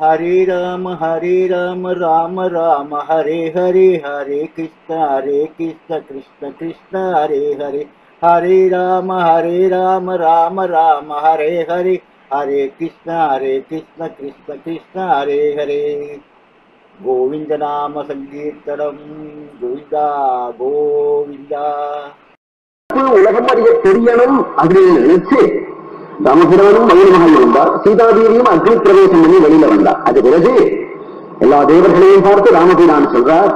ஹரே ராம ஹரே ராம ராம ராம ஹரே ஹரே ஹரே கிருஷ்ண ஹரே கிருஷ்ண கிருஷ்ண கிருஷ்ண ஹரே ஹரே. ஹரே ராம ஹரே ராம ராம ராம ஹரே ஹரே. ஹரே கிருஷ்ண ஹரே கிருஷ்ண கிருஷ்ண கிருஷ்ண ஹரே ஹரே. கோவிந்த நாம சங்கீர்த்தனம். கோவிந்தா கோவிந்தா. உலகம் அறிய தெரியணும் அப்படின்னு நினைச்சு ராமபிரானும் மகிழ்மகன் இருந்தார் சீதாதேவியும் அக்னி பிரவேசம் பண்ணி வெளியில வந்தார். அது பிறகு எல்லா தேவர்களையும் பார்த்து ராமபிரான் சொல்றார்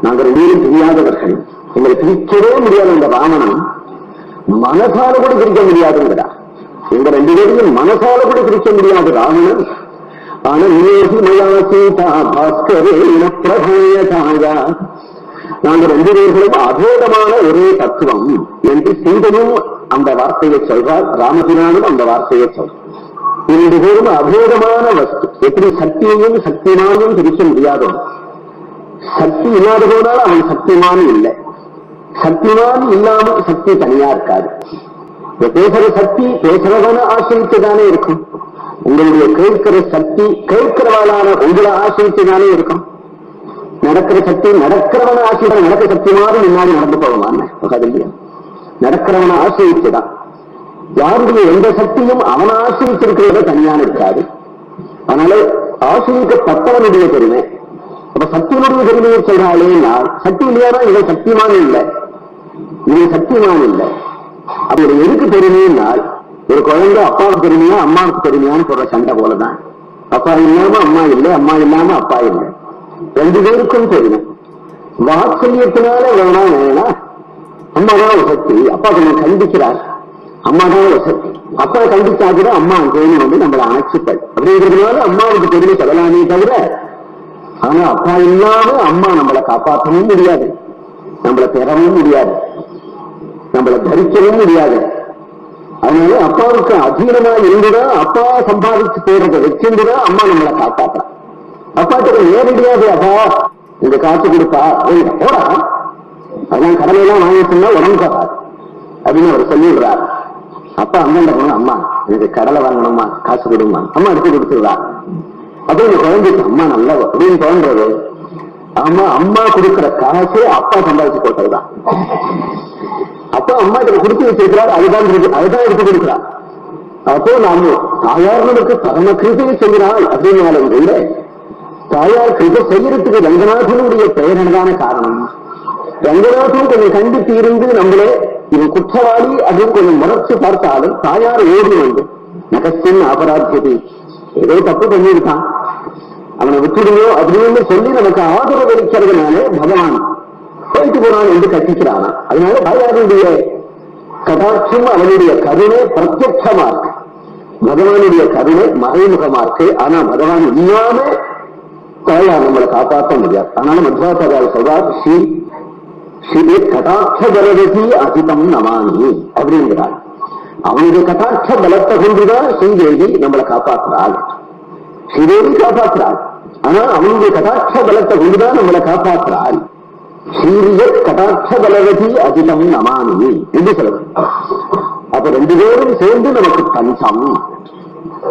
நாங்க ரெண்டு பேரும் தெரியாதவர்கள் எங்களை பிரிக்கவே முடியாத இந்த ராமனை மனசால கூட பிரிக்க முடியாதுங்கிறா எங்க ரெண்டு பேரையும் மனசால கூட பிரிக்க முடியாது ராவணன். ஆனா நாங்க ரெண்டு பேர்களும் அபேதமான ஒரே தத்துவம். என்று சிந்தனும் அந்த வார்த்தையை சொல்றார் ராமபிரானும் அந்த வார்த்தையை சொல்றார் இரண்டு பேரும் அபேதமான வஸ்து. எப்படி சக்தியையும் சக்திமானும் பிரிக்க முடியாதோ சக்தி இல்லாத போனால் அவன் சக்திமான் இல்லை. சக்திமான் இல்லாமல் சக்தி தனியா இருக்காது. பேசுற சக்தி பேசுறவன ஆசிரித்துதானே இருக்கும். உங்களுடைய கேட்கிற சக்தி கேட்கிறவளான உங்களை ஆசிரித்துதானே இருக்கும். நடக்கிற சக்தி நடக்கிறவன ஆசிரியர் நடக்க சக்தி மாதிரி முன்னாடி நடந்து போகலாம் இல்லையா நடக்கிறவனை ஆசிரியத்துதான் யாருடைய எந்த சக்தியும் அவனை ஆசிரியத்திருக்கிறத தனியான இருக்காது. அதனால ஆசிரியப்பட்டவனுடைய பெருமை. அப்ப சக்தியினுடைய பெருமையை சொல்றாளே சக்தி இல்லையானா? இவன் சக்திமான இல்லை. இவன் சக்திமான இல்லை. அப்படி எதுக்கு பெருமைனால் ஒரு குழந்தை அப்பாவுக்கு பெருமையா அம்மாவுக்கு பெருமையான்னு சொல்ற சண்டை போலதான். அப்பா இல்லாம அம்மா இல்லை அம்மா இல்லாம அப்பா இல்லை. ரெண்டு பேருக்கும் பெருமை. வாத்சல்யத்தினால வேணா வேணா அம்மா தான் ஒரு சக்தி. அப்பா கொஞ்சம் கண்டிக்கிறார். அம்மா தான் ஒரு சக்தி. அப்பா கண்டிச்சா கூட அம்மா அங்கேயும் வந்து நம்மளை அணைச்சிப்பாள். அப்படிங்கிறதுனால அம்மாவுக்கு பெருமை சொல்லலாமே தவிர ஆனா அப்பா இல்லாம அம்மா நம்மளை காப்பாற்றவும் முடியாது. நம்மளை பெறவும் முடியாது. நம்மளை தரிக்கவும் முடியாது. அதனால அப்பாவுக்கு அதீனமா இருந்துதான் அப்பா சம்பாதிச்சு போறதை வச்சிருந்துதான் அம்மா நம்மளை காப்பாற்றான் அப்பாட்ட நேரடியாக அப்பா இந்த காசு கொடுப்பா போடா. அதான் கடமையெல்லாம் வாங்கி சொன்னா உடம்பு காப்பாது அப்படின்னு அவர் சொல்லிடுறார். அப்பா அண்ணன் அம்மா எனக்கு கடலை வாங்கணுமா காசு கொடுமா அம்மா எடுத்து கொடுத்துருவா அப்படின்னு குழந்தைக்கு அம்மா நல்ல அப்படின்னு தோன்றது. ஆமா அம்மா கொடுக்கிற காசு அப்பா சம்பாதிச்சு போட்டதுதான் அப்பா அம்மா கிட்ட கொடுத்து வச்சிருக்கிறார் அதுதான் அதுதான் எடுத்து கொடுக்கிறார். அப்போ நாம தாயார்களுக்கு பரம கிருபையை செய்கிறாள் அப்படின்னாலும் கூட தாயார் கிருபை செய்யறதுக்கு ரங்கநாதனுடைய பெயர் என்னதான காரணம்? ரங்கநாதன் கொஞ்சம் கண்டித்து இருந்து நம்மளே இவன் குற்றவாளி அப்படின்னு கொஞ்சம் முறைச்சு பார்த்தாலும் தாயார் ஓடி வந்து நகசன் அபராத்தியது ஏதோ தப்பு பண்ணியிருக்கான். அவனை விட்டுடுங்கோ அப்படின்னு சொல்லி நமக்கு ஆதரவு அளிக்கிறதுனாலே பகவான் போயிட்டு போனான் என்று கட்டிக்கிறானா அதனால தாயாருடைய கடாட்சம் அவனுடைய கருணை பிரத்யட்சமா இருக்கு பகவானுடைய கருணை மறைமுகமா இருக்கு ஆனா பகவான் இல்லாம தாயார் நம்மளை காப்பாற்ற முடியாது. அதனால மத்வாச்சாரியார் சொல்றார் ஸ்ரீ ஸ்ரீ கடாட்ச பலவதி அதிதம் நமானி அப்படிங்கிறார். அவனுடைய கட்டாட்ச பலத்தை கொண்டுதான் ஸ்ரீதேவி நம்மளை காப்பாற்றுறாள். ஸ்ரீதேவி காப்பாற்றுறாள். ஆனா அவனுடைய கட்டாட்ச பலத்தை கொண்டுதான் நம்மளை காப்பாற்றுறாள். சீரிய கடாட்ச பலவதி அதிகம் நமானி என்று சொல்லுவோம் அப்ப ரெண்டு பேரும் சேர்ந்து நமக்கு பஞ்சம்.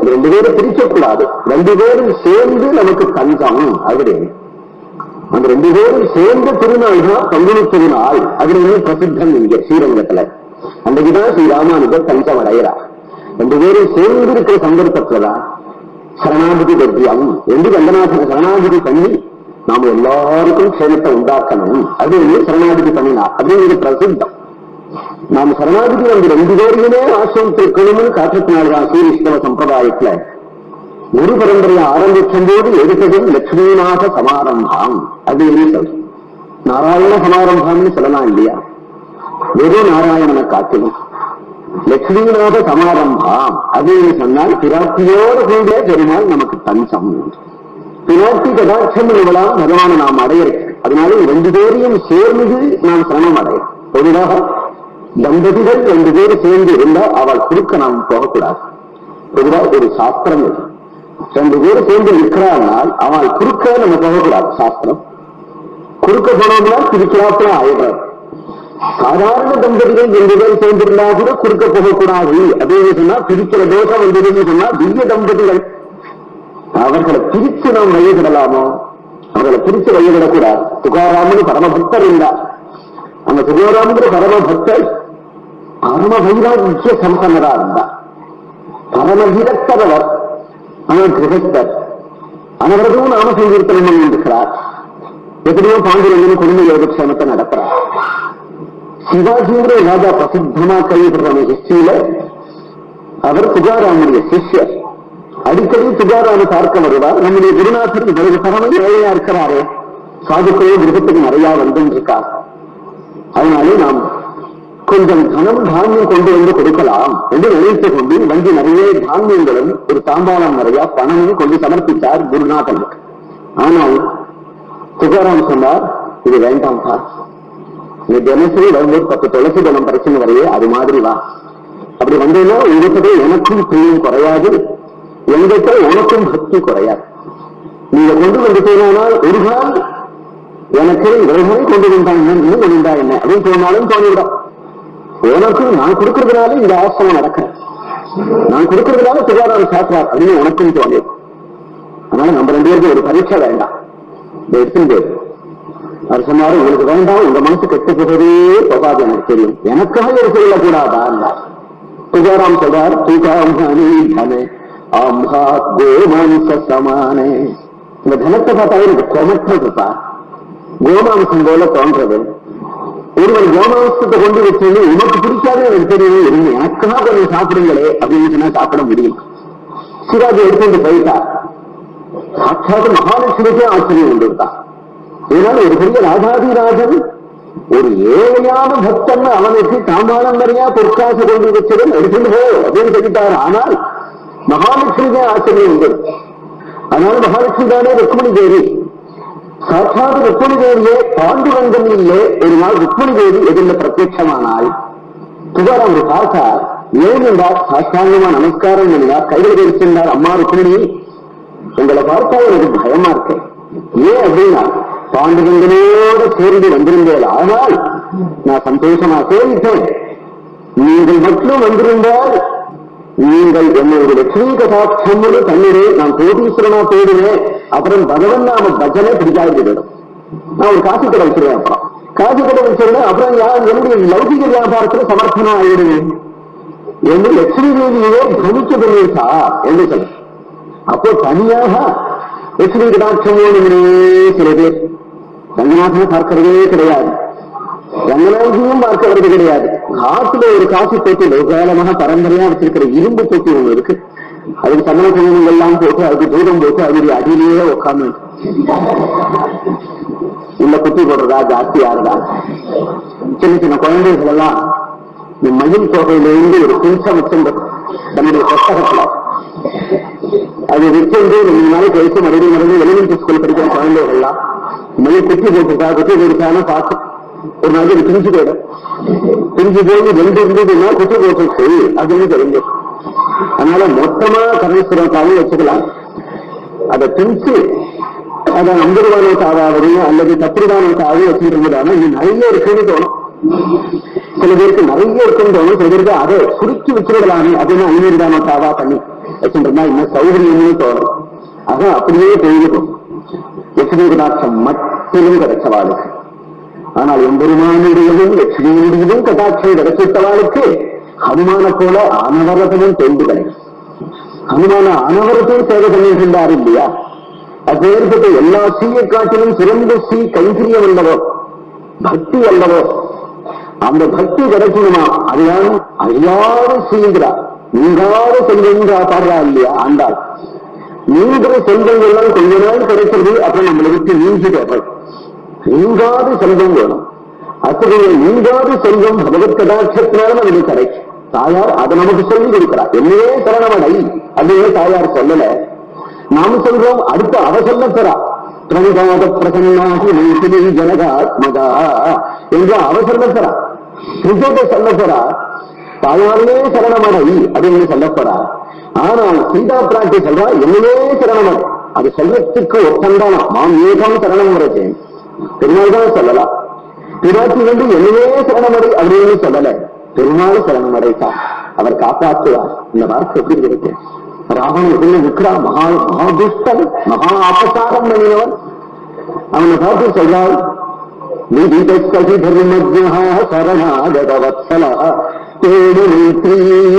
ரெண்டு பேரும் பிரிக்கக்கூடாது. ரெண்டு பேரும் சேர்ந்து நமக்கு பஞ்சம் அப்படின்னு. அந்த ரெண்டு பேரும் சேர்ந்த திருநாள் தான் பங்குனி திருநாள். அப்படின்னு பிரசித்தம் இங்க ஸ்ரீரங்கத்துல. அன்றைக்குதான் ஸ்ரீ ராமானுஜர் தஞ்சம் அடைகிறார் ரெண்டு பேரும் சேர்ந்து இருக்கிற சந்தர்ப்பத்துலதான் சரணாபதி கத்தியம் ரெண்டு ரங்கநாதன் சரணாபதி பண்ணி நாம எல்லாருக்கும் க்ஷேமத்தை உண்டாக்கணும். அப்படின்னு சரணாபதி பண்ணினார். அப்படிங்கிறது பிரசித்தம். நாம் சரணாபதி வந்து ரெண்டு பேரையுமே ஆசிரியத்திருக்கணும்னு ஸ்ரீ விஷ்ணவ சம்பிரதாயத்துல ஒரு பரம்பரையை ஆரம்பிக்கும் போது எடுத்ததும் லட்சுமிநாத சமாரம்பாம். அப்படின்னு சொல்றோம் நாராயண சமாரம்பாம்னு சொல்லலாம் இல்லையா? வெறும் நாராயணனை காட்டிலும். லட்சுமிநாத சமாரம்பாம். அப்படின்னு சொன்னால் பிராப்தியோடு கூட பெருமாள் நமக்கு தஞ்சம் பிராட்டி கதாட்சம் இவளாம் பகவானை நாம் அடைய அதனால ரெண்டு பேரையும் சேர்ந்து நாம் சிரமம் அடையும் பொதுவாக தம்பதிகள் ரெண்டு பேரும் சேர்ந்து இருந்தால் அவள் குறுக்க நாம் போகக்கூடாது. பொதுவாக ஒரு சாஸ்திரம் இது ரெண்டு பேரும் சேர்ந்து நிற்கிறானால் அவன் குறுக்க நம்ம போகக்கூடாது சாஸ்திரம். குறுக்க போனோம்னா பிரிக்கிறாப்புல ஆயிடுறாரு சாதாரண தம்பதிகள் ரெண்டு பேரும் சேர்ந்திருந்தா கூட குறுக்க போகக்கூடாது. அப்படின்னு சொன்னா பிரிக்கிற தோஷம் வந்ததுன்னு சொன்னா திவ்ய தம்பதிகள். அவர்களை பிரிச்சு நாம் வழிவிடலாமோ அவர்களை பிரிச்சு வழிவிடக்கூடாது துகாராமன் பரமபக்தர் இல்லை அந்த துகாராமன் பரமபக்தர் பரம வைராக்கிய சம்பன்னரா இருந்தார். பரம விரக்தவர் அவர் கிரகஸ்தர் அவரதும் நாம சங்கீர்த்தனம் இருக்கிறார் எத்தனையோ பாண்டியன் குடும்ப யோகக்ஷேமத்தை நடத்துறார். சிவாஜிங்கிற ராஜா பிரசித்தமா கைவிடுற ஹிஸ்டரியில அவர் துகாராமுடைய சிஷ்யர். அடிக்கடி துகாராம பார்க்க வருவார். நம்முடைய குருநாதர் இவரது பரம ஏழையா இருக்கிறாரே. சாதுக்களோ கிரகத்துக்கு நிறைய வந்துருக்கார். அதனாலே நாம் கொஞ்சம் தனம் தானியம் கொண்டு வந்து கொடுக்கலாம் என்று நினைத்துக் கொண்டு வங்கி நிறைய தானியங்களும் ஒரு தாம்பாளம் நிறைய பணமும் கொண்டு சமர்ப்பித்தார் குருநாதனுக்கு ஆனால் துகாராம் சொன்னார் இது வேண்டாம் சார் நீ தினசரி வரும்போது பத்து துளசி தனம் பிரச்சனை வரையே அது மாதிரி வா. அப்படி வந்தேன்னா உங்ககிட்ட எனக்கும் பிரியம் குறையாது எங்கிட்ட உனக்கும் பக்தி குறையாது. நீங்க கொண்டு வந்துட்டீங்கன்னால் ஒரு நாள் எனக்கு இவர்களை கொண்டு வந்தா என்ன இன்னும் கொண்டு வந்தா என்ன? அப்படின்னு சொன்னாலும் தோணிவிடும். உனக்கும் நான் கொடுக்கறதுனால இந்த அவசரம் நடக்கிற நான் கொடுக்கறதுனால சுகாதாரம் சாப்பிடார் அப்படின்னு உனக்கும் தோணி அதனால நம்ம ரெண்டு பேருக்கு ஒரு பரீட்சை வேண்டாம். இதை எடுத்துட்டு அவர் சொன்னாரு உங்களுக்கு வேண்டாம் உங்க மனசு கெட்டு போகிறதே போகாது எனக்கு தெரியும். எனக்காக ஒரு சொல்லக்கூடாதா என்றார். துகாராம் சொல்றார் துகாம் ஹனி தனே ஆம்ஹா கோமாம்ச சமானே. இந்த தனத்தை பார்த்தா எனக்கு கொமட்டதுப்பா கோமாம்சம் போல தோன்றது. ஒருவர் கோமாம்சத்தை கொண்டு வச்சு உனக்கு பிடிக்காத எனக்கு தெரியவே இருங்க எனக்காக கொஞ்சம் சாப்பிடுங்களே அப்படின்னு சொன்னா சாப்பிட முடியும்? சிராஜ் எடுத்துட்டு போயிட்டா சாட்சாத்து மகாலட்சுமிக்கே ஆச்சரியம் கொண்டிருந்தான் இதனால ஒரு பெரிய ராஜாதிராஜன் ஒரு ஏழையான பக்தன் அவனுக்கு தாம்பாளம் நிறையா பொற்காசு கொண்டு வச்சதும் எடுத்துட்டு போ அப்படின்னு சொல்லிட்டார். ஆனால் மகாலட்சுமிக்கே ஆச்சரியம் உண்டு அதனால மகாலட்சுமி தானே ருக்மணி தேவி. சாட்சாத் ருக்மணி தேவியே பாண்டுரங்கம் இல்லே. ஒரு நாள் ருக்மணி தேவி எதிர்ல பிரத்யட்சமானாள். துகாரம் பார்த்தார். ஏன் சாஷ்டாங்கமா நமஸ்காரம் என்றார் கைகள் தெரிச்சிருந்தார் அம்மா ருக்மிணி. உங்களை பார்த்தா எனக்கு பயமா இருக்கு. ஏன் அப்படின்னா பாண்டுரங்கனோட சேர்ந்து வந்திருந்தேன் ஆனால் நான் சந்தோஷமா சேமித்தேன் நீங்கள் மட்டும் வந்திருந்தால் நீங்கள் என்னுடைய லட்சுமி கதாட்சம்னு தண்ணீரை நான் கோடீஸ்வரனா தேடுவேன். அப்புறம் பகவன் நாம பஜனை பிடிக்காது போயிடும் நான் ஒரு காசு கடை வச்சிருவேன் அப்புறம் காசு கடை வச்சிருந்தேன் அப்புறம் யார் என்னுடைய லௌகிக வியாபாரத்துல சமர்ப்பணம் ஆயிடுவேன் என்று லட்சுமி தேவியே பிரமிச்சு பண்ணியிருக்கா என்று சொல்ல அப்போ தனியாக லட்சுமி கடாட்சமோனே சில பேர். ரங்கநாதனை பார்க்கிறதே கிடையாது. ரங்கநாதியும் பார்க்க கிடையாது. காட்டுல ஒரு காசு தொட்டி லோகாலமாக பரம்பரையா வச்சிருக்கிற இரும்பு தொட்டி ஒண்ணு இருக்கு. அதுக்கு சமண குங்குமங்கள் எல்லாம் போட்டு அதுக்கு தூரம் போட்டு அதனுடைய அடியிலேயே உட்காந்து உள்ள குட்டி போடுறதா ஜாஸ்தி ஆறுதா சின்ன சின்ன குழந்தைகள் எல்லாம் இந்த மயில் தொகையிலிருந்து ஒரு குஞ்சம் வச்சிருந்த தன்னுடைய புத்தகத்துல அது வச்சிருந்து ரெண்டு நாளைக்கு கழிச்சு மறுபடியும் மறுபடியும் எலிமெண்டரி ஸ்கூல் படிக்கிற குழந்தைகள்லாம் மயில் குட்டி போட்டுருக்கா குட்டி போட்டுருக்கான்னு பார்த்து ஒரு நாளைக்கு பிரிஞ்சு போயிடும். பிரிஞ்சு போய் ரெண்டு இருந்ததுன்னா குட்டி போட்டுருக்கு அப்படின்னு தெரிஞ்சு அதனால மொத்தமா கரணேஸ்வரம் காலையும் வச்சுக்கலாம். அதை பிரிச்சு அதை ஐம்பது ரூபாய் அல்லது பத்து ரூபாய் நோட்டு வச்சுட்டு இருந்ததானா இது நிறைய இருக்குன்னு தோணும். சில பேருக்கு நிறைய இருக்குன்னு தோணும். சில பேருக்கு அதை சுருக்கி வச்சிருக்கலாமே அப்படின்னு ஐநூறு ரூபாய் பண்ணி வச்சுருந்தா இருந்தா இன்னும் சௌகரியம்னு தோணும். ஆக அப்படியே தெரிஞ்சுக்கும் லட்சுமி கடாட்சம் மட்டிலும் கிடைச்சவாளுக்கு. ஆனால் எம்பெருமானுடையதும் லட்சுமியுடையதும் கட்டாட்சம் கிடைச்சிட்டவாளுக்கு ஹனுமான போல அனவரதமும் தோல்வி கிடைக்கும் ஹனுமான அனவரத்தையும் சேவை பண்ணியிருக்கின்றார் இல்லையா? அப்பேற்பட்ட எல்லா சீயை காட்டிலும் சிறந்த சீ கைங்கரியம் அல்லவோ பக்தி அல்லவோ அந்த பக்தி கிடைக்கணுமா? அதுதான் அழியாத சீங்கிறார் நீங்காத செல்வங்கா பாடுறா இல்லையா? ஆண்டாள். நீங்கிற செல்வங்கள் எல்லாம் கொஞ்ச நாள் கிடைக்கிறது அப்புறம் நம்மளை விட்டு நீங்கி நீங்கிட்டு நீங்காத செல்வம் வேணும். அத்தகைய நீங்காத செல்வம் பகவத் கடாட்சத்தினால நமக்கு கிடைக்கும். தாயார் அதை நமக்கு சொல்லி கொடுக்கிறார். என்னையே சரணமடை அப்படின்னு தாயார் சொல்லல. நாம சொல்றோம் அடுத்து அவ சொல்ல பெறா. பிரணிதாத பிரசன்னாகி மைசிலி ஜனகாத்மதா என்று அவ சொல்ல போறா. கிருஷ்ணத்தை சொல்ல போறா. தாயாரே சரணமடை அப்படின்னு சொல்ல போறா. ஆனால் சீதா பிராட்டி சொல்றா என்னையே சரணமடை. அது சொல்றதுக்கு ஒப்பந்தானா மாம் ஏகம் சரணம் உரைச்சேன் பெருமாள் தான் சொல்லலாம். பிராட்டி வந்து என்னையே சரணமடை அப்படின்னு சொல்லல. பெருமாள் சரணமடைத்தான் அவர் காப்பாற்றுவார் இந்த வார்த்தை எப்படி இருக்கு ராவணன் எப்படி நிற்கிறா மகா மகாதுஷ்டன் மகா அபசாரம் பண்ணினவன் அவனை பார்த்து சொல்றாள் விதிதஸ்கி தர்மஜ்ஞா சரணாகதவத்சல தேடு மைத்ரீ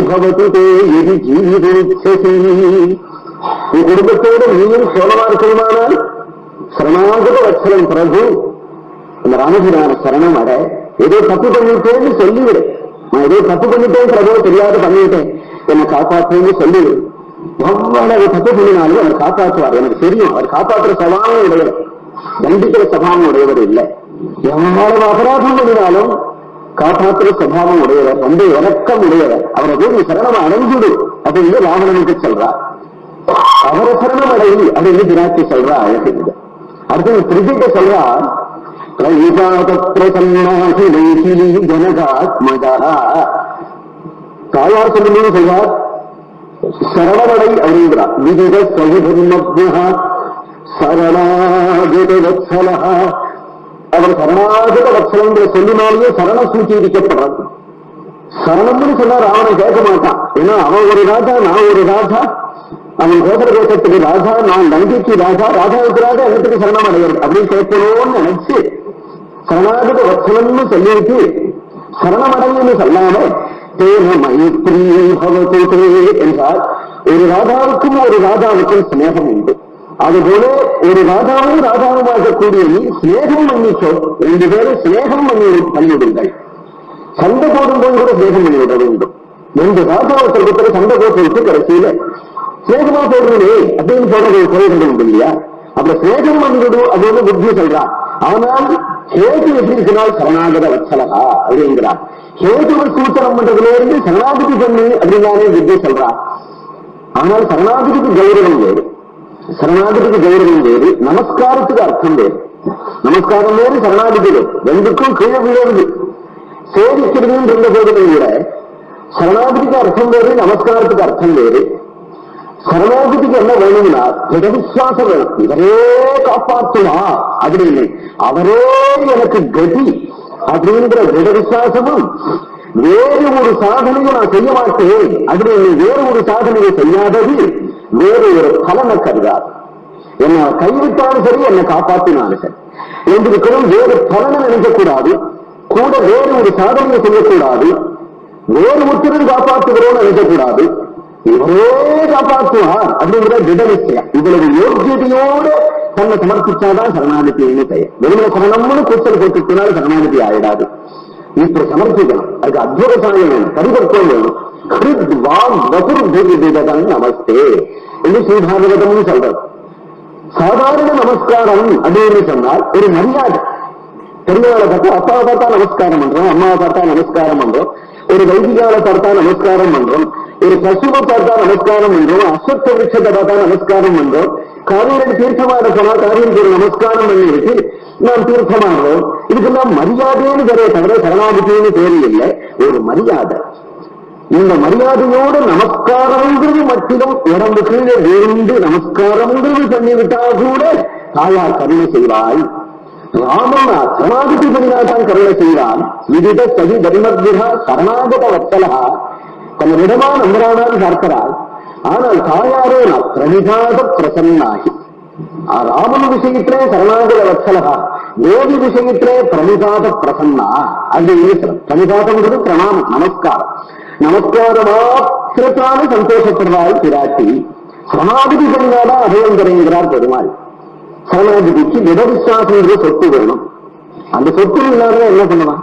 பவது தே எதி ஜீவிதேச்சசி நீ குடும்பத்தோடு நீயும் சோழமா இருக்கணுமானால் சரணாகத வத்சலம் பிரபு அந்த ராமபிரான சரணம் அட ஏதோ தப்பு பண்ணிட்டேன்னு சொல்லிவிடு நான் ஏதோ தப்பு பண்ணிட்டேன் பிரபு தெரியாத பண்ணிட்டேன். என்னை காப்பாற்றுன்னு சொல்லி எவ்வளவு தப்பு பண்ணினாலும் அவர் காப்பாற்றுவார். எனக்கு தெரியும் அவர் காப்பாற்றுற சபாவும் உடையவர் தண்டிக்கிற சபாவம் உடையவர் இல்லை. எவ்வளவு அபராதம் பண்ணினாலும் காப்பாற்றுற சபாவம் உடையவர் ரொம்ப இறக்கம் உடையவர் அவரை போய் நீ சரணம் அடைஞ்சுடு அப்படின்னு ராவணனுக்கு சொல்றார். அவரை சரணம் அடையும் அப்படின்னு பிராட்டி சொல்றா அழகு இது. அடுத்து திருஜிட்ட சொல்றா பிரணிபாத பிரசன்னாகி மைசிலி ஜனகாத்மதா தாயார் சொல்லும்போது சொல்றார் சரணமடை அப்படிங்கிறார் விதித சகுதர்மஜா சரணாகத வத்சலா அவர் சரணாகத வத்சலங்கிற சொல்லினாலேயே சரண சூச்சீകരിக்கப்படுறது சரணம்னு சொன்னா ராவணன் கேட்க மாட்டான் ஏன்னா அவன் ஒரு ராஜா நான் ஒரு ராஜா அவன் கோபுர தேசத்துக்கு ராஜா நான் லங்கைக்கு ராஜா ராஜாவுக்கு ராஜா எனக்கு சரணம் அடைகிறது அப்படின்னு கேட்கணும்னு நினைச்சு சரணாகத வத்சலம்னு சொல்லிட்டு சரணமடைன்னு சொல்லாம தேன மைத்ரி பவது என்றால் ஒரு ராதாவுக்கும் ஒரு ராதாவுக்கும் சிநேகம் உண்டு அதுபோல ஒரு ராஜாவும் ராஜாவுமாகக்கூடிய நீ சிநேகம் பண்ணிச்சோ ரெண்டு பேரும் சிநேகம் பண்ணி பண்ணிவிடுங்கள். சண்டை போடும்போது கூட சிநேகம் பண்ணிவிட வேண்டும். ரெண்டு ராஜாவை சொல்றதுக்கு சண்டை போட்டு விட்டு கடைசியில சிநேகமா போடுறீங்க அப்படின்னு சொல்றது குறைகள் உண்டு இல்லையா? அப்ப சிநேகம் பண்ணிவிடும் அப்படின்னு புத்தி சொல்றான் ஆனால் ஹேது எப்படி சரணாகத வச்சலகா அப்படிங்கிறார். ஹேதுவை சூத்திரம் பண்றதுல இருந்து சரணாகதி பண்ணு அப்படின்னாலே புத்தி சொல்றான் ஆனால் சரணாகதிக்கு கௌரவம் வேறு. சரணாகதிக்கு கௌரவம் வேறு நமஸ்காரத்துக்கு அர்த்தம் வேறு. நமஸ்காரம் வேறு சரணாகதி வேறு. ரெண்டுக்கும் கீழே விழுந்து சேவிக்கிறதுன்னு இருந்த போதிலும் கூட சரணாகதிக்கு அர்த்தம் வேறு நமஸ்காரத்துக்கு அர்த்தம் வேறு. சரணாகதிக்கு என்ன வேணும்னா திட விசுவாசம் வேணும் இவரே காப்பாற்றுவா அப்படின்னு அவரே எனக்கு கதி அப்படிங்கிற திட விசுவாசமும் வேறு ஒரு சாதனையை நான் செய்ய மாட்டேன். அப்படின்னு வேறு ஒரு சாதனையை செய்யாதது வேறு ஒரு பலனை கருதாது. என்னை கைவிட்டாலும் சரி என்னை காப்பாற்றினாலும் சரி. என்றிருக்கிறோம் வேறு பலனை நினைக்கக்கூடாது. கூட வேறு ஒரு சாதனையை செய்யக்கூடாது. வேறு ஒருத்தரும் காப்பாற்றுகிறோம் நினைக்கக்கூடாது. இவரே காப்பாற்றுவார் அப்படிங்கிற திட நிச்சயம் இவ்வளவு யோக்கியதையோடு தன்னை சமர்ப்பிச்சாதான் சரணாகதின்னு பெயர். வெறுமனை சரணம்னு கூச்சல் போட்டுட்டினால் சரணாகதி ஆயிடாது. இப்படி சமர்ப்பிக்கணும். அதுக்கு அத்புத சாயம் வேணும் பரிவர்த்தம் வேணும். கிருத் வாம் வகுர் பூஜிதன் நமஸ்தே என்று ஸ்ரீபாகவதம்னு சொல்றது சாதாரண நமஸ்காரம் அப்படின்னு சொன்னால் ஒரு மரியாதை. பெரியவளை பார்த்தா அப்பாவை பார்த்தா நமஸ்காரம் பண்றோம். அம்மாவை பார்த்தா நமஸ்காரம் பண்றோம். ஒரு வைதிகாவை பார்த்தா நமஸ்காரம் பண்றோம். ஒரு பசுவை பார்த்தா நமஸ்காரம் என்றோம் அசத்த விருட்சத்தை பார்த்தா நமஸ்காரம் என்றோம் காரியம் தீர்த்தமாக போனா காவிரிக்கு ஒரு நமஸ்காரம் பண்ணி நாம் தீர்த்தமாகிறோம் இதுக்கெல்லாம் மரியாதைன்னு பேரே தவிர சரணாபிதின்னு பேரு இல்லை. ஒரு மரியாதை. இந்த மரியாதையோடு நமஸ்காரம்ங்கிறது மட்டும் உடம்பு கீழே வேண்டு நமஸ்காரம்ங்கிறது பண்ணிவிட்டா கூட தாயார் கருணை செய்வாள். ராமன் சரணாகதி பண்ணினாதான் கருணை செய்வான். விதித சதி தர்மத்விகா சரணாகத வத்தலகா தன்னிடமான அமரானார் பார்க்கிறாள். ஆனால் தாயாரோ நான் பிரணிகாத பிரசன்னாகி. ராமன் விஷயத்திலே சரணாகுல வச்சலகா தேவி விஷயத்திலே பிரணிகாத பிரசன்னா. அது இருக்கிறது பிரணிகாதம்ன்றது பிரணாமம் நமஸ்காரம். நமஸ்கார மாத்திரத்தான சந்தோஷப்படுறாள் பிராட்டி. சரணாதிபதி சொன்னாதான் அபயம் தருகிறார் பெருமாள். சரணாதிபதிக்கு விதவிசுவாசம் சொத்து வேணும். அந்த சொத்து இல்லாத என்ன பண்ணலாம்